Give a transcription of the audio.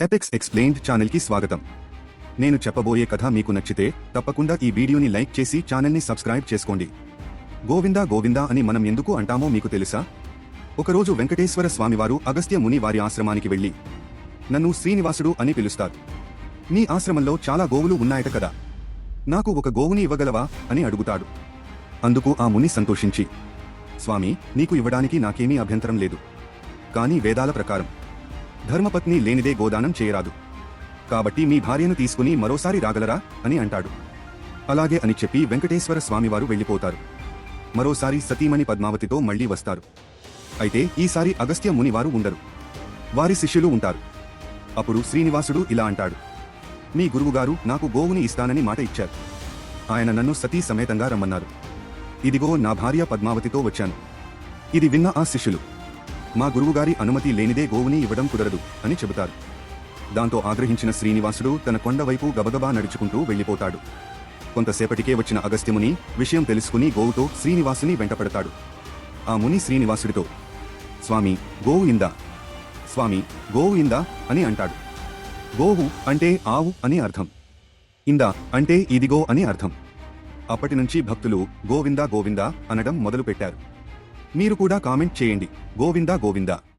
Apex explained ఛానల్కి స్వాగతం. నేను చెప్పబోయే కథ మీకు నచ్చితే తప్పకుండా ఈ వీడియోని లైక్ చేసి ఛానల్ని సబ్స్క్రైబ్ చేసుకోండి. గోవిందా గోవిందా అని మనం ఎందుకు అంటామో మీకు తెలుసా? ఒకరోజు వెంకటేశ్వర స్వామివారు అగస్త్య ముని వారి ఆశ్రమానికి వెళ్ళి నన్ను శ్రీనివాసుడు అని పిలుస్తారు. నీ ఆశ్రమంలో చాలా గోవులు ఉన్నాయట కదా. నాకు ఒక గోవుని ఇవ్వగలవా? అని అడుగుతాడు. అందుకు ఆ ముని సంతోషించి స్వామి నీకు ఇవ్వడానికి నాకేమీ అభ్యంతరం లేదు. కానీ వేదాల ప్రకారం ధర్మపత్ని లేనిదే గోదానం చేయరాదు. కాబట్టి మీ భార్యను తీసుకుని మరోసారి రాగలరా? అని అంటాడు. అలాగే అని చెప్పి వెంకటేశ్వర స్వామివారు వెళ్ళిపోతారు. మరోసారి సతీమణి పద్మావతితో మళ్ళీ వస్తారు. అయితే ఈసారి అగస్త్య మునివారు ఉండరు. వారి శిష్యులు ఉంటారు. అప్పుడు శ్రీనివాసుడు ఇలా అంటాడు. మీ గురువుగారు నాకు గోవుని ఇస్తానని మాట ఇచ్చారు. ఆయన నన్ను సతీ సమేతంగా రమ్మన్నారు. ఇదిగో నా భార్య పద్మావతితో వచ్చాను. ఇది విన్న ఆ శిష్యులు. మా గురువుగారి అనుమతి లేనిదే గోవుని ఇవ్వడం కుదరదు అని చెబుతారు. దాంతో ఆగ్రహించిన శ్రీనివాసుడు తన కొండవైపు గబగబా నడుచుకుంటూ వెళ్ళిపోతాడు. కొంతసేపటికే వచ్చిన అగస్త్యముని విషయం తెలుసుకుని గోవుతో శ్రీనివాసుని వెంటపడతాడు. ఆ ముని శ్రీనివాసుడితో స్వామి గోవు ఇందా? స్వామి గోవు ఇందా? అని అంటాడు. గోవు అంటే ఆవు అని అర్థం. ఇందా అంటే ఇదిగో అని అర్థం. అప్పటి నుంచి భక్తులు గోవిందా గోవిందా అనడం మొదలుపెట్టారు. మీరు కూడా కామెంట్ చేయండి. గోవిందా గోవిందా.